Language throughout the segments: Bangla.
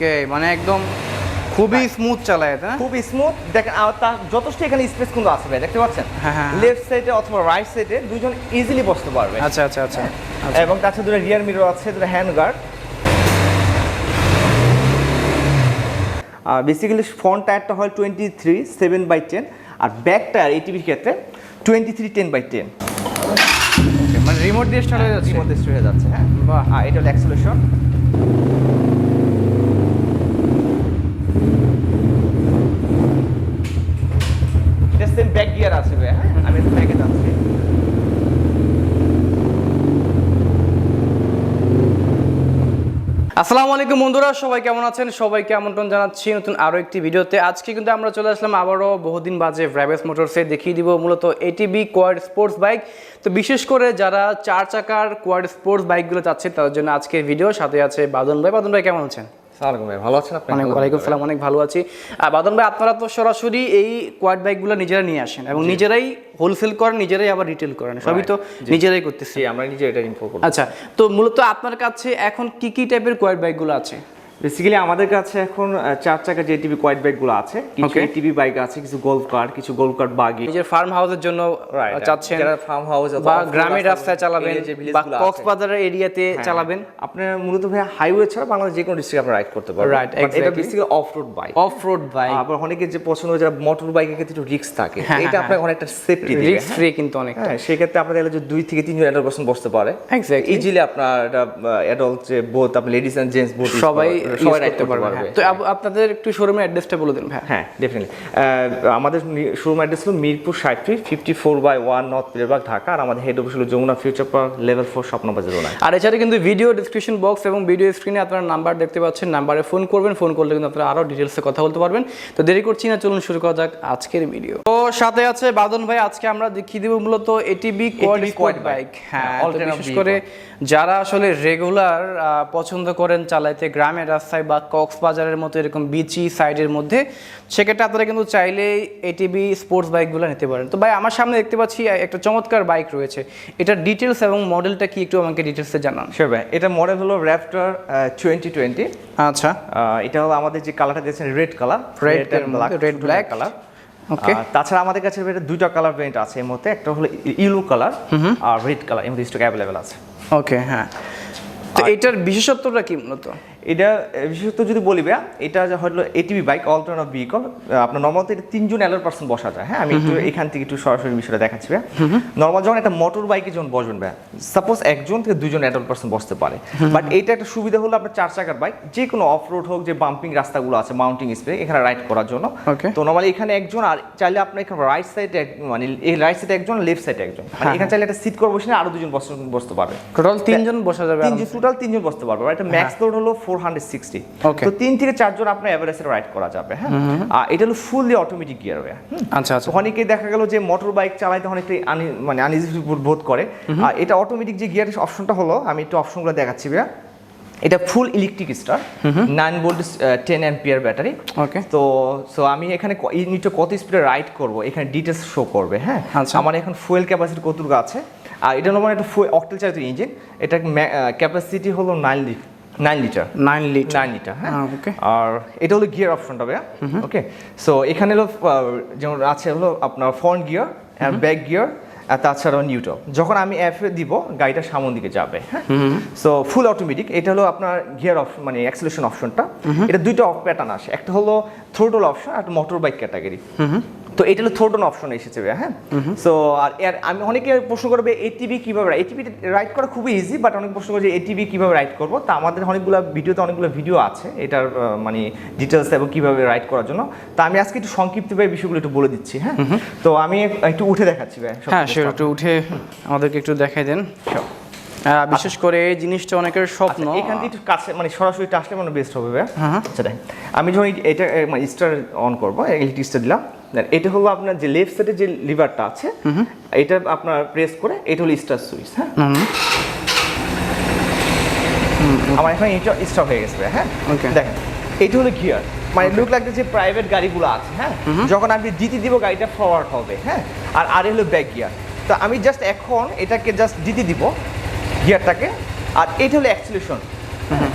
ওকে মানে একদম খুবই স্মুথ চালায় তাই না? খুব স্মুথ দেখেন আর তার যথেষ্ট এখানে স্পেস কিন্তু আছে ভাই দেখতে পাচ্ছেন? হ্যাঁ, হ্যাঁ। লেফট সাইডে অথবা রাইট সাইডে দুজন ইজিলি বসতে পারবে। আচ্ছা আচ্ছা আচ্ছা এবং তাছাড়া দুটো রিয়ার মিরর আছে দুটো হ্যান্ড গার্ড আর বেসিক্যালি ফ্রন্ট টায়ারটা হয় twenty three seven by ten R back tyre এইটিভির ক্ষেত্রে twenty three ten by ten মানে রিমোট দিয়ে স্টার্ট হয়ে যাচ্ছে। মধ্যে হয়ে যাচ্ছে হ্যাঁ। বাহ। এটা হলো অ্যাক্সেলেশন সেম ব্যাক গিয়ার ভাই হ্যাঁ? আমি ব্যাকে আসসালামু আলাইকুম বন্ধুরা, সবাই কেমন আছেন? সবাইকে আমন্ত্রণ জানাচ্ছি নতুন আরও একটি ভিডিওতে। আজকে কিন্তু আমরা চলে আসলাম, আবারও বহুদিন বাজে ভ্রাইভেস মোটরসে দেখিয়ে দিব মূলত এটিবি কোয়াড স্পোর্টস বাইক তো বিশেষ করে যারা চার চাকার কোয়াড স্পোর্টস বাইকগুলো চাচ্ছে তাদের জন্য আজকের ভিডিও সাথে আছে বাদন ভাই। বাদন ভাই, কেমন আছেন? সালামালাইকুম ভাই ভালো আছেন আপনি? অনেক ওয়ালাইকুম সালাম অনেক ভালো আছি। আর বাদন ভাই আপনারা তো সরাসরি এই কোয়াড বাইকগুলো নিজেরা নিয়ে আসেন এবং নিজেরাই হোলসেল করেন নিজেরাই আবার রিটেল করেন। সবই তো নিজেরাই করতেছি আমরা নিজে এটা ইনফো করি আচ্ছা তো মূলত আপনার কাছে এখন কি কি টাইপের কোয়াড বাইকগুলো আছে? বেসিক্যালি আমাদের কাছে এখন চার চাকা যে টিভি কোয়াইট বাইকগুলো আছে। কিছু. টিভি বাইক আছে কিছু গোল্ফ কার কিছু গোল্ফ কার বাগি নিজের ফার্ম হাউসের জন্য চাচ্ছেন। যারা ফার্ম হাউস বা গ্রামের রাস্তায় চালাবেন বা কক্সবাজারের এরিয়াতে হ্যাঁ। চালাবেন। আপনার মূলত ভাই হাইওয়ে ছাড়া বাংলাদেশ যে কোনো ডিস্ট্রিক্টে আপনারা রাইড করতে পারবেন। But এটা basically off road bike off road bike আবার অনেকে যে পছন্দ যারা মোটর বাইকের ক্ষেত্রে একটু রিস্ক থাকে হ্যাঁ, এটা হ্যাঁ, আপনার অনেকটা সেফটি দিবে রিস্ক ফ্রি কিন্তু অনেক হ্যাঁ সেক্ষেত্রে আপনার তাহলে যে দুই থেকে তিনজন অ্যাডাল্ট পার্সন বসতে পারে। Exactly. ইজিলি আপনার এটা অ্যাডাল্ট যে বোথ আপনার লেডিস এন্ড জেন্টস বোথ সবাই সবাই সবাই রাইড করতে পারবে। তো আপনাদের একটু শোরুমের অ্যাড্রেসটা বলে দিন ভাই হ্যাঁ ডেফিনেটলি আমাদের শোরুম অ্যাড্রেস হলো মিরপুর ষাট feet fifty four by one north Dhaka আর আমাদের হেড অফিস হলো Jamuna future park level four আর এছাড়া কিন্তু ভিডিও ডিসক্রিপশন বক্স এবং ভিডিও স্ক্রিনে আপনারা নাম্বার দেখতে পাচ্ছেন নাম্বারে ফোন করবেন ফোন করলে কিন্তু আপনারা আরও ডিটেলসে কথা বলতে পারবেন। তো দেরি করছি না চলুন শুরু করা যাক আজকের ভিডিও তো সাথে আছে বাদন ভাই আজকে আমরা দেখিয়ে দিব মূলত এটিবি কোয়াড বাইক হ্যাঁ হ্যাঁ, বিশেষ করে যারা আসলে রেগুলার পছন্দ করেন চালাইতে গ্রামের রাস্তায় বা কক্সবাজারের মতো এরকম বিচি সাইডের মধ্যে সেক্ষেত্রে আপনারা কিন্তু চাইলে এটিবি স্পোর্টস বাইকগুলো নিতে পারেন। তো ভাই আমার সামনে দেখতে পাচ্ছি একটা চমৎকার বাইক রয়েছে। এটার ডিটেলস এবং মডেলটা কি একটু আমাকে ডিটেলসে জানান। শিওর ভাই এটা মডেল হলো র্যাপটার টোয়েন্টি টোয়েন্টি আচ্ছা। এটা হলো আমাদের যে কালারটা দিয়েছেন red colour red red black। Colour. তাছাড়া আমাদের কাছে এটা দুইটা কালার ভেরিয়েন্ট আছে এর মধ্যে একটা হলো ইউলো কালার আর রেড কালারের মধ্যে স্টক অ্যাভেলেবেল আছে। ওকে হ্যাঁ। তো এটার বিশেষত্বটা কি মূলত? এটা বিশেষত যদি বলি ভাইয়া এটা যে হলো এটিভি বাইক অল্টারনেটিভ ভেহিকল আপনার নর্মাল এটা তিনজন অ্যালার পার্সন বসা যায়। হ্যাঁ আমি একটু এখান থেকে একটু সরাসরি বিষয়টা দেখাচ্ছি ভাইয়া। নর্মাল যখন একটা মোটর বাইকে যখন বসবেন ভাইয়া সাপোজ একজন থেকে দুজন অ্যাডাল্ট পার্সন বসতে পারে। বাট এইটা একটা সুবিধা হলো আপনার চার চাকার বাইক যে কোনো অফ রোড হোক যে বাম্পিং রাস্তাগুলো আছে মাউন্টিং স্প্রে এখানে রাইড করার জন্য। তো নর্মালি এখানে একজন আর চাইলে আপনার এখানে রাইট সাইডে মানে এই রাইট সাইডে একজন লেফট সাইডে একজন। মানে এখানে চাইলে একটা সিট করে বসে আরও দুজন বসতে পারবে। টোটাল তিনজন বসা যাবে তিনজন টোটাল তিনজন বসতে পারবে। এটা ম্যাক্স লোড হলো ফোর হান্ড্রেড সিক্সটি. তো তিন থেকে চারজন আপনার অ্যাভারেজে রাইড করা যাবে হ্যাঁ? আর এটা হলো ফুললি অটোমেটিক গিয়ার ওয়ে আচ্ছা আচ্ছা। অনেকেই দেখা গেল যে মোটর বাইক চালাইতে অনেকটাই আনি মানে আনইজি বোধ করে। আর এটা অটোমেটিক যে গিয়ার অপশনটা হলো আমি একটু অপশনগুলো দেখাচ্ছি ভাইয়া। এটা full electric start nine volt ten ampere battery Okay. তো সো আমি এখানে নিচে কত স্পিডে রাইড করব এখানে ডিটেলস শো করবে হ্যাঁ? আচ্ছা। আমার এখন ফুয়েল ক্যাপাসিটি কতটুকু আছে? আর এটা হলো মানে একটা অকটেল চালিত ইঞ্জিন এটা ক্যাপাসিটি হলো nine litre nine litre nine litre nine litre হ্যাঁ? আহ, okay. আর এটা হলো গিয়ার অপশনটা ভাইয়া ওকে সো এখানে হলো যেমন আছে হলো আপনার ফ্রন্ট গিয়ার আর ব্যাক গিয়ার আর তাছাড়াও নিউট্রাল যখন আমি অ্যাপে দিব গাড়িটা সামন দিকে যাবে হ্যাঁ? সো ফুল অটোমেটিক এটা হলো আপনার গিয়ার অপশন মানে অ্যাক্সেলেশন অপশনটা এটা দুইটা প্যাটার্ন আসে একটা হলো থ্রোটল অপশন আর মোটর বাইক ক্যাটাগরি তো এটা হলো থ্রোটন অপশন এসেছে হ্যাঁ? সো আর এর আমি অনেকে প্রশ্ন করবে এটিভি কীভাবে এটিভি রাইড করা খুবই ইজি বাট অনেক প্রশ্ন করছে এটিভি কীভাবে রাইড করব? তা আমাদের অনেকগুলো ভিডিওতে অনেকগুলো ভিডিও আছে এটার মানে ডিটেলস এবং কীভাবে রাইড করার জন্য। তা আমি আজকে একটু সংক্ষিপ্তভাবে বিষয়গুলো একটু বলে দিচ্ছি হ্যাঁ? তো আমি একটু উঠে দেখাচ্ছি ভাই হ্যাঁ সে একটু উঠে আমাদেরকে একটু দেখাই দেন। বিশেষ করে এই জিনিসটা অনেকের স্বপ্ন। আচ্ছা, এখান থেকে একটু কাছে মানে সরাসরি আসলে মানে বেস্ট হবে ভাই হ্যাঁ। আচ্ছা দেখেন। আমি যখন এটা মানে স্টার অন করব ইলেকট্রিক স্টার দিলাম। এটা হলো আপনার যে লেফট সাইডে যে লিভারটা আছে এটা আপনার প্রেস করে এটা হলো স্টার সুইচ হ্যাঁ? আমার এখানে এটা স্টপ হয়ে গেছে হ্যাঁ. দেখেন এটা হলো গিয়ার মানে লুক লাগছে যে প্রাইভেট গাড়িগুলো আছে হ্যাঁ? যখন আপনি দিতে দিব গাড়িটা ফরওয়ার্ড হবে হ্যাঁ? আর আর হলো ব্যাক গিয়ার তো আমি জাস্ট এখন এটাকে জাস্ট দিতে দিব গিয়ারটাকে আর এটা হলো অ্যাক্সিলেশন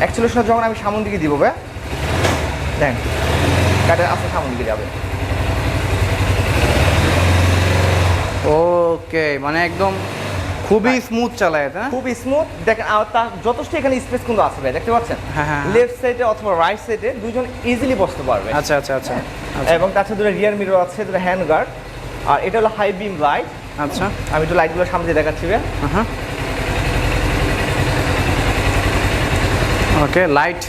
অ্যাক্সিলেশন যখন আমি সামন দিকে দিব ভাই দেখেন গাড়িটা আস্তে সামনের দিকে যাবে। ওকে মানে একদম খুবই স্মুথ চালায় এটা খুব স্মুথ দেখেন আর তার যথেষ্ট এখানে স্পেস কিন্তু আছে ভাই দেখতে পাচ্ছেন? হ্যাঁ, হ্যাঁ, হ্যাঁ। লেফট সাইডে অথবা রাইট সাইডে দুজন ইজিলি বসতে পারবে। আচ্ছা আচ্ছা আচ্ছা এবং তাছাড়া দুটো রিয়ার মিরর আছে দুটো হ্যান্ড গার্ড আর এটা হলো হাই বিম লাইট আচ্ছা। আমি একটু লাইটগুলো সামনে দিয়ে দেখাচ্ছি ভাই। হ্যাঁ ওকে লাইট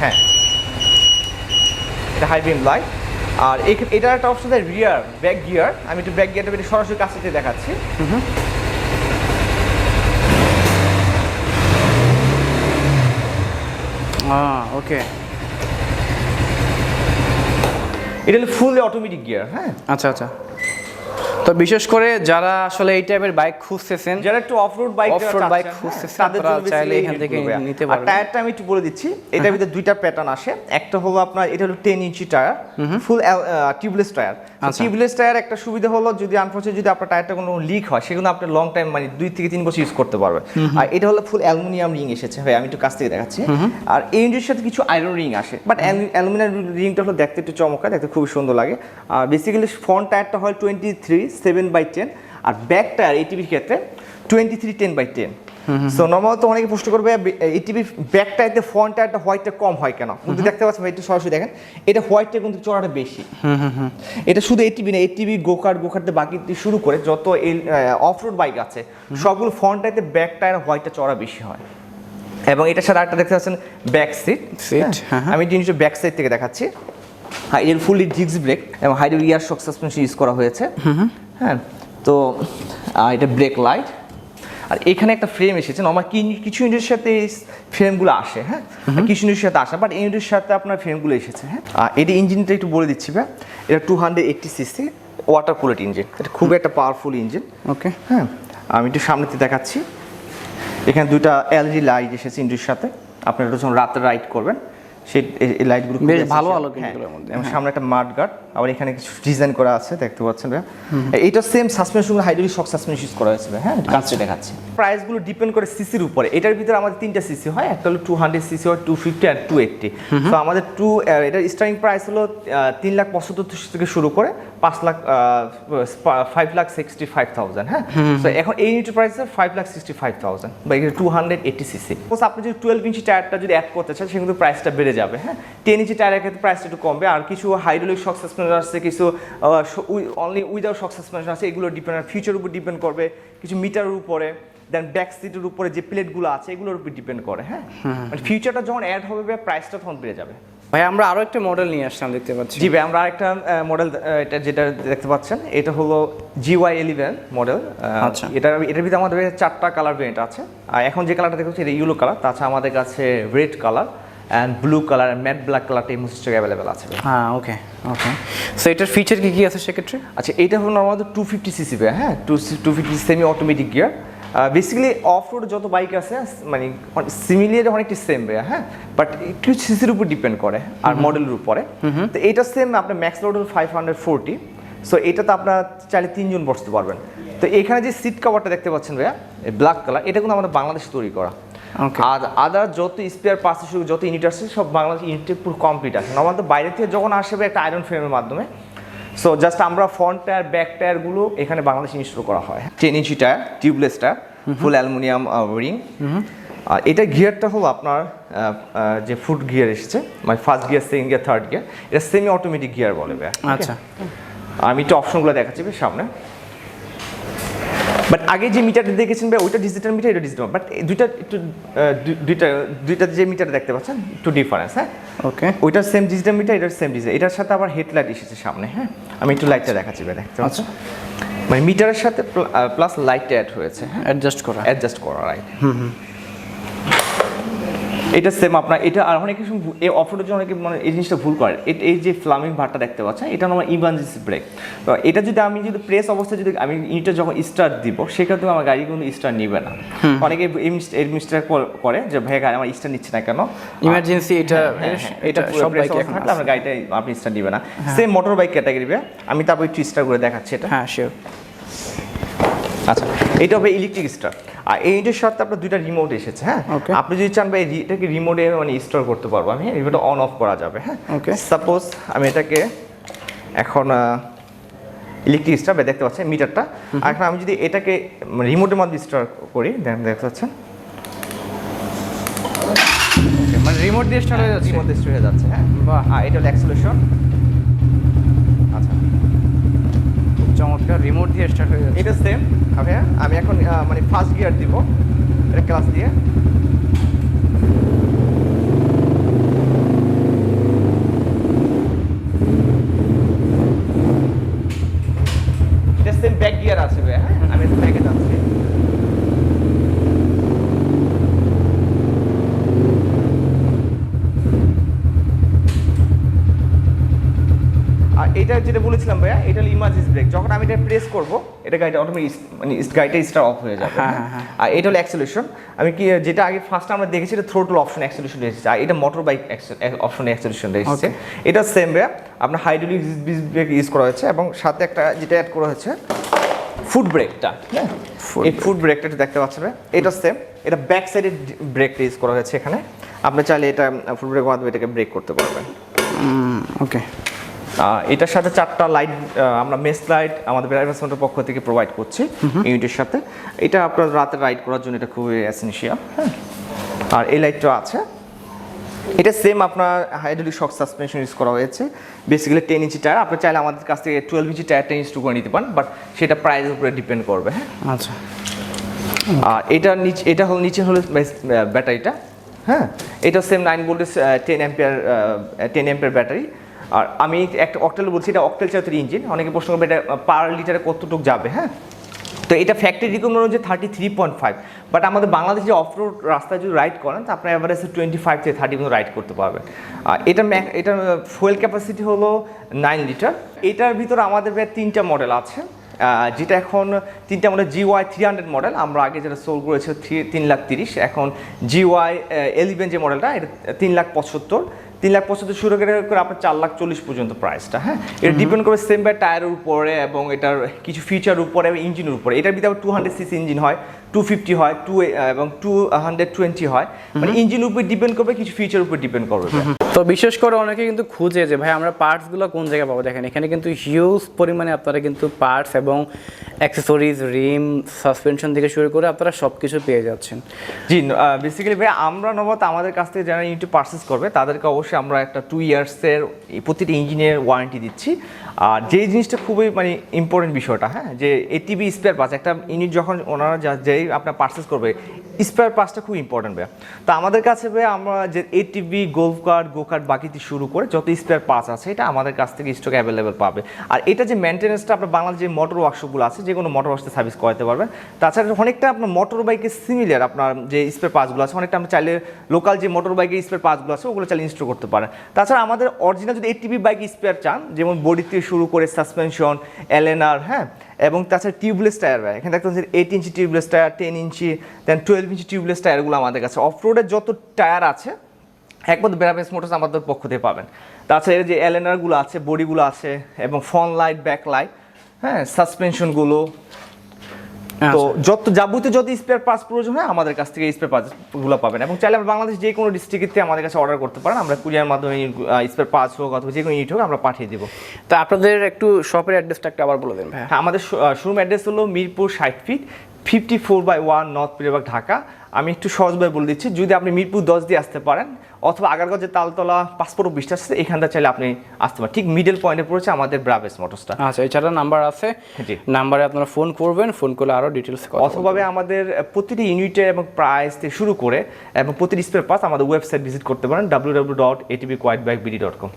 হ্যাঁ। এটা হাই বিম লাইট আর এটার একটা অপশন দেয় রিয়ার ব্যাক গিয়ার আমি একটু ব্যাক গিয়ারটা একটু সরাসরি কাছ থেকে দেখাচ্ছি। ওকে। এটা হলো ফুল অটোমেটিক গিয়ার হ্যাঁ? আচ্ছা আচ্ছা। তো বিশেষ করে যারা আসলে এই টাইপের বাইক খুঁজতেছেন যারা একটু অফরোড বাইক Off-road bike খুঁজতেছে, তারা চাইলে এখান থেকে নিতে পারবে। টায়ারটা আমি একটু বলে দিচ্ছি এটার ভিতরে দুইটা প্যাটার্ন আসে একটা হলো আপনার এটা হলো ten inch tyre full tubeless tyre. Tubeless tyre একটা সুবিধা হলো যদি আনফর্চুনেট যদি আপনার টায়ারটা কোনো লিক হয় সেগুলো আপনি লং টাইম মানে দুই থেকে তিন বছর ইউজ করতে পারবে আর এটা হলো ফুল অ্যালুমিনিয়াম রিং এসেছে। ভাই আমি একটু কাছ থেকে দেখাচ্ছি। আর এই ইঞ্জিনের সাথে কিছু আয়রন রিং আসে। বাট অ্যালুমিনিয়াম রিংটা হলো দেখতে একটু চমৎকার দেখতে খুব সুন্দর লাগে। আর বেসিক্যালি ফ্রন্ট টায়ারটা হয় twenty three seven by ten R back tyre এটিভির ক্ষেত্রে twenty three ten by ten so normal তো অনেকে প্রশ্ন করবে এটিভি ব্যাক টায়ারতে ফ্রন্ট টায়ারটা হোয়াইটটা কম হয় কেন? কিন্তু দেখতে পাচ্ছেন একটু সরাসরি দেখেন। এটা হোয়াইটটা কিন্তু চড়াটা বেশি। এটা শুধু এটিভি না এটিভি গোকার গোকারতে বাকি শুরু করে যত অফ রোড বাইক আছে সবগুলো ফ্রন্ট টায়ারতে ব্যাক টায়ার হোয়াইটটা চড়া বেশি হয়। এবং এটার সাথে আরেকটা দেখতে পাচ্ছেন ব্যাক সিট হ্যাঁ। আমি জিনিসটা ব্যাক সাইড থেকে দেখাচ্ছি। এর ফুললি ডিস্ক ব্রেক এবং হাইড্রোলিক ইয়ার শক সাসপেনশন ইউজ করা হয়েছে। হ্যাঁ তো এটা ব্রেক লাইট। আর এখানে একটা ফ্রেম এসেছে আমার কিছু ইউনিটের সাথে ফ্রেমগুলো আসে হ্যাঁ? কিছু ইউনিটের সাথে আসে বাট ইউনিটের সাথে আপনার ফ্রেমগুলো এসেছে হ্যাঁ? আর এটি ইঞ্জিনটা একটু বলে দিচ্ছি ভাই। এটা two hundred eighty CC water cooled engine এটা খুব একটা পাওয়ারফুল ইঞ্জিন ওকে হ্যাঁ আমি একটু সামনেতে দেখাচ্ছি। এখানে দুইটা এলইডি লাইট এসেছে ইন্ডুর সাথে। আপনারা যখন রাতে রাইড করবেন সেই এই- লাইটগুলো বেশ ভালো আলো কিন্তু হ্যাঁ, এবং সামনে একটা মাঠ গার্ড আবার এখানে কিছু ডিজাইন করা আছে দেখতে পাচ্ছেন। এইটা same suspension hydraulic shock suspension use করা হয়েছে হ্যাঁ। কাছে প্রাইস প্রাইসগুলো ডিপেন্ড করে সিসির উপরে। এটার ভিতরে আমাদের তিনটা সিসি হয় একটা হলো টু হান্ড্রেড সিসি হয় টু ফিফটি আর টু এইটটি তো আমাদের টু এটার স্টার্টিং প্রাইস হলো তিন লাখ পঁচাত্তর থেকে শুরু করে পাঁচ lakh five lakh sixty five thousand হ্যাঁ তো এখন এই ইউনিটের price five lakh sixty five thousand বা এখানে টু হান্ড্রেড এইটি সিসি আপনি যদি টুয়েলভ ইঞ্চি টায়ারটা যদি অ্যাড করতে চান সেক্ষেত্রে প্রাইসটা বেড়ে যাবে হ্যাঁ? টেন ইঞ্চি টায়ারের ক্ষেত্রে প্রাইসটা একটু কমবে আর কিছু হাইড্রোলিক শক সাসপেনশন আছে কিছু অনলি উইদাউট শক সাসপেনশন আছে এগুলো ডিপেন্ড ফিউচার উপর ডিপেন্ড করবে কিছু মিটারের উপরে দেন ব্যাক সিটের উপরে যে প্লেটগুলো আছে এগুলোর উপর ডিপেন্ড করে হ্যাঁ? মানে ফিউচারটা যখন অ্যাড হবে প্রাইসটা তখন বেড়ে যাবে। ভাই আমরা আরও একটা মডেল নিয়ে আসলাম দেখতে পাচ্ছি। জি ভাই আমরা আরেকটা মডেল এটা যেটা দেখতে পাচ্ছেন এটা হলো জিওয়াই ইলেভেন মডেল আচ্ছা। এটা এটার ভিতরে আমাদের চারটা কালার ভেরিয়েন্ট আছে। আর এখন যে কালারটা দেখতে এটা ইউলো কালার তাছাড়া আমাদের কাছে red colour and blue colour matte black কালারটা এই মুহূর্তে অ্যাভেলেবেল আছে হ্যাঁ ওকে ওকে সো এটার ফিচার কি কি আছে সেক্ষেত্রে? আচ্ছা এটা হলো আমাদের টু ফিফটি সিসি হ্যাঁ? Two two fifty semi automatic gear basically off road যত বাইক আছে মানে সিমিলিয়ার অনেকটি সেম ভাইয়া হ্যাঁ? বাট একটু সিসির উপর ডিপেন্ড করে আর মডেলের উপরে। তো এটা সেম আপনার ম্যাক্স লোড হলো ফাইভ হান্ড্রেড ফোরটি সো এটাতে আপনার চাইলে তিনজন বসতে পারবেন। তো এখানে যে সিট কাভারটা দেখতে পাচ্ছেন ভাইয়া ব্ল্যাক কালার এটা কিন্তু আমাদের বাংলাদেশে তৈরি করা। আর আদার যত স্পেয়ার পার্টস শুরু যত ইউনিট আছে সব বাংলাদেশ ইউনিটে পুরো কমপ্লিট আছে। আমাদের বাইরে থেকে যখন আসবে একটা আয়রন ফ্রেমের মাধ্যমে সো জাস্ট আমরা ফ্রন্ট টায়ার ব্যাক টায়ারগুলো এখানে বাংলাদেশে ইনস্টল করা হয়। Ten inch tyre tubeless tyre full aluminium ring আর এটা গিয়ারটা হলো আপনার আহ, আহ, যে ফুট গিয়ার এসেছে মানে first gear second gear third gear এটা সেমি অটোমেটিক গিয়ার বলে? আচ্ছা। আমি একটু অপশনগুলো দেখাচ্ছি সামনে। বাট আগে যে মিটারটা দেখেছেন ভাই ওইটা ডিজিটাল মিটার এটা ডিজিটাল বাট দুইটা একটু দুইটা দুইটা যে মিটার দেখতে পাচ্ছেন একটু ডিফারেন্স হ্যাঁ? ওকে ওইটার সেম ডিজিটাল মিটার এটার সেম ডিজিটাল এটার সাথে আবার হেডলাইট এসেছে সামনে হ্যাঁ? আমি একটু লাইটটা দেখাচ্ছি ভাই দেখতে পাচ্ছেন? মানে মিটারের সাথে প্লাস লাইটটা অ্যাড হয়েছে হ্যাঁ? অ্যাডজাস্ট করা। অ্যাডজাস্ট করা রাইট এটা সেম আপনার এটা আর অনেক কিছু এই অফারের জন্য অনেকে মানে এই জিনিসটা ভুল করে। এই যে ফ্লামিং ভারটা দেখতে পাচ্ছেন এটা আমার ইমার্জেন্সি ব্রেক তো এটা যদি আমি যদি প্রেস অবস্থায় যদি আমি ইউনিটটা যখন স্টার্ট দিব সেক্ষেত্রে আমার গাড়ি কিন্তু স্টার্ট নিবে না। অনেকে এই মিস- মিস্টেক করে যে ভাই গাড়ি আমার স্টার্ট নিচ্ছে না কেন? ইমার্জেন্সি এটা হ্যাঁ, এটা সব press বাইকে এখন আপনার গাড়িটা আপনি স্টার্ট দিবে না। সেম মোটর বাইক ক্যাটাগরি আমি তারপর একটু স্টার করে দেখাচ্ছি এটা। হ্যাঁ শিওর আচ্ছা এটা হবে ইলেকট্রিক স্টার আর এই ইউনিটের সাথে আপনার দুইটা রিমোট এসেছে হ্যাঁ. আপনি যদি চান ভাই এটাকে রিমোটে মানে ইনস্টল করতে পারব আমি রিমোটে অন অফ করা যাবে হ্যাঁ? Okay. সাপোজ আমি এটাকে এখন ইলেকট্রিক স্টার দেখতে পাচ্ছেন মিটারটা আর এখন আমি যদি এটাকে রিমোটের মাধ্যমে স্টার করি দেন দেখতে পাচ্ছেন? মানে রিমোট দিয়ে স্টার্ট হয়ে যাচ্ছে। রিমোট স্টার হয়ে যাচ্ছে হ্যাঁ? বাহ। এটা হলো অ্যাক্সেলেশন আচ্ছা খুব চমৎকার রিমোট দিয়ে স্টার্ট হয়ে যাচ্ছে। এটা সেম আমি এখন মানে ফার্স্ট গিয়ার দিব। এটা ক্লাস দিয়ে এটা সেম ব্যাক গিয়ার আছে ভাই, হ্যাঁ আমি ব্যাকে যাচ্ছি আর এটা যেটা বলেছিলাম ভাইয়া এটা হলো ইমার্জেন্সি ব্রেক যখন আমি এটা প্রেস করব এটা গাড়িটা অটোমেটিক মানে গাড়িটা স্টার্ট অফ হয়ে যাবে। হ্যাঁ, হ্যাঁ? হ্যাঁ, আর এটা হলো অ্যাক্সেলেশন আমি কি যেটা আগে ফার্স্ট আমরা দেখেছি এটা থ্রোটল অপশন অ্যাক্সেলেশন এসেছে। আর এটা মোটর বাইক অপশন অ্যাক্সেলেশন এসেছে। এটা সেম ভাইয়া আপনার হাইড্রোলিক ব্রেক ইউজ করা হয়েছে এবং সাথে একটা যেটা অ্যাড করা হয়েছে ফুড ব্রেকটা হ্যাঁ? এই ফুড ব্রেকটা একটু দেখতে পাচ্ছেন ভাই? এটা সেম এটা ব্যাক সাইডের ব্রেকটা ইউজ করা হয়েছে এখানে। আপনি চাইলে এটা ফুড ব্রেক মাধ্যমে এটাকে ব্রেক করতে পারবেন। ওকে এটার সাথে চারটা লাইট আমরা মেস লাইট আমাদের ব্রাইভার্সমেন্টের পক্ষ থেকে প্রোভাইড করছি ইউনিটের সাথে। এটা আপনার রাতে রাইড করার জন্য এটা খুবই এসেনশিয়াল হ্যাঁ। আর এই লাইটটা আছে। এটা সেম আপনার হাইড্রোলিক শক সাসপেনশন ইউজ করা হয়েছে। বেসিক্যালি টেন ইঞ্চি টায়ার আপনি চাইলে আমাদের কাছ থেকে টুয়েলভ ইঞ্চি টায়ারটা ইনস্টল করে নিতে পারেন বাট সেটা প্রাইসের উপরে ডিপেন্ড করবে হ্যাঁ। আচ্ছা। আর এটা নিচে এটা হলো নিচে হলো ব্যাটারিটা হ্যাঁ। এটা same nine voltage ten ampere ten ampere battery আর আমি একটা অকটেল বলছি, এটা অকটেল চাতুরি ইঞ্জিন। অনেকে প্রশ্ন করবে এটা পার লিটারে কতটুকু যাবে হ্যাঁ? তো এটা ফ্যাক্টরি রিকমেন্ড হচ্ছে thirty three point five but আমাদের বাংলাদেশে অফ রোড রাস্তায় যদি রাইড করেন, তো আপনার অ্যাভারেজে টোয়েন্টি ফাইভ থেকে থার্টি পর্যন্ত রাইড করতে পারবেন। আর এটা এটার ফুয়েল ক্যাপাসিটি হলো নাইন লিটার এটার ভিতরে আমাদের প্রায় তিনটা মডেল আছে। যেটা এখন তিনটা model G Y three hundred model আমরা আগে যেটা সোল করেছি থ্রি- তিন লাখ তিরিশ। এখন জি ওয়াই এলিভেন যে মডেলটা এটা তিন লাখ পঁচাত্তর। তিন লাখ পঁচাত্তর শুরু করে আপনার চার লাখ চল্লিশ পর্যন্ত প্রাইসটা হ্যাঁ? এটা ডিপেন্ড করবে সেম বাই টায়ারের উপরে এবং এটার কিছু ফিচার উপরে এবং ইঞ্জিনের উপরে। এটার ভিতরে টু হান্ড্রেড সিসি ইঞ্জিন হয় টু ফিফটি হয় টু এবং টু হান্ড্রেড টোয়েন্টি হয়। মানে ইঞ্জিনের উপর ডিপেন্ড করবে কিছু ফিচার উপর ডিপেন্ড করবে। তো বিশেষ করে অনেকে কিন্তু খুঁজে যে, ভাই, আমরা পার্টসগুলো কোন জায়গায় পাবো? দেখেন, এখানে কিন্তু হিউজ পরিমাণে আপনারা কিন্তু পার্টস এবং অ্যাক্সেসরিজ রিম সাসপেনশন থেকে শুরু করে আপনারা সব কিছু পেয়ে যাচ্ছেন। জি বেসিক্যালি ভাই, আমরা নবত আমাদের কাছ থেকে যারা ইউনিট পারচেস করবে, তাদেরকে অবশ্যই আমরা একটা টু ইয়ার্সের প্রতিটি ইঞ্জিনের ওয়ারেন্টি দিচ্ছি। আর যেই জিনিসটা খুবই মানে ইম্পর্টেন্ট বিষয়টা হ্যাঁ যে এটিভি স্পেয়ার পার্টস একটা ইউনিট যখন ওনারা যেই আপনার পারচেস করবে স্পেয়ার পার্টসটা খুব ইম্পর্টেন্ট ভাই তো আমাদের কাছে ভাই আমরা যে ATV golf card go card বাকিতে শুরু করে যত স্পেয়ার পার্টস আছে, এটা আমাদের কাছ থেকে স্টক অ্যাভেলেবেল পাবে। আর এটা যে মেনটেন্যান্সটা আপনার বাংলাদেশ যে মোটর ওয়ার্কশপগুলো আছে যে কোনো মোটর ওয়ার্কসে সার্ভিস করাতে পারবেন। তাছাড়া অনেকটা আপনার মোটর বাইকের সিমিলার আপনার যে স্পেয়ার পার্টসগুলো আছে, অনেকটা আমরা চাইলে লোকাল যে মোটর বাইকের স্পেয়ার পার্টসগুলো আছে, ওগুলো চাইলে ইনস্টল করতে পারেন। তাছাড়া আমাদের অরিজিনাল যদি এইটিভি বাইক স্পেয়ার চান, যেমন বডি থেকে শুরু করে সাসপেনশন এলএনআর হ্যাঁ? এবং তাছাড়া টিউবলেস টায়ার ভাই। এখানে দেখতে eight inch tubeless tyre ten inch then twelve inch tubeless টায়ারগুলো আমাদের কাছে। অফ রোডের যত টায়ার আছে একমাত্র ব্যারামেন্স মোটরস আমাদের পক্ষ থেকে পাবেন। তাছাড়া যে এলএনআরগুলো আছে বডিগুলো আছে এবং ফ্রন্ট লাইট ব্যাক লাইট হ্যাঁ সাসপেনশনগুলো। তো যত যাবতীয় যত স্পেয়ার পার্টস প্রয়োজন হয় আমাদের কাছ থেকে স্পেয়ার পার্টসগুলো পাবেন এবং চাইলে আপনারা বাংলাদেশ যে কোনো ডিস্ট্রিক্টে আমাদের কাছে অর্ডার করতে পারেন। আমরা কুরিয়ার মাধ্যমে স্পেয়ার পার্টস হোক অথবা যে কোনো ইউনিট হোক আমরা পাঠিয়ে দেবো। তো আপনাদের একটু শপের অ্যাড্রেসটা একটা আবার বলে দেন হ্যাঁ আমাদের শোরুম অ্যাড্রেস হলো মিরপুর ষাট feet fifty four by one north Pirerbag Dhaka. আমি একটু সহজভাবে বলে দিচ্ছি যদি আপনি মিরপুর দশ দিয়ে আসতে পারেন অথবা আগারগঞ্জ যে তালতলা পাসপোর্ট অফিসটা আছে এখানটা চাইলে আপনি আসতে পারেন। ঠিক মিডল পয়েন্টে পড়েছে আমাদের ব্রাভেস মোটরসটা আচ্ছা এছাড়া নাম্বার আছে? জি। নাম্বারে আপনারা ফোন করবেন ফোন করলে আরও ডিটেলস অথবা আমাদের প্রতিটি ইউনিটের এবং প্রাইস থেকে শুরু করে এবং প্রতিটি স্পেয়ার পাস আমাদের ওয়েবসাইট ভিজিট করতে পারেন W W dot ATV quite bike BD dot com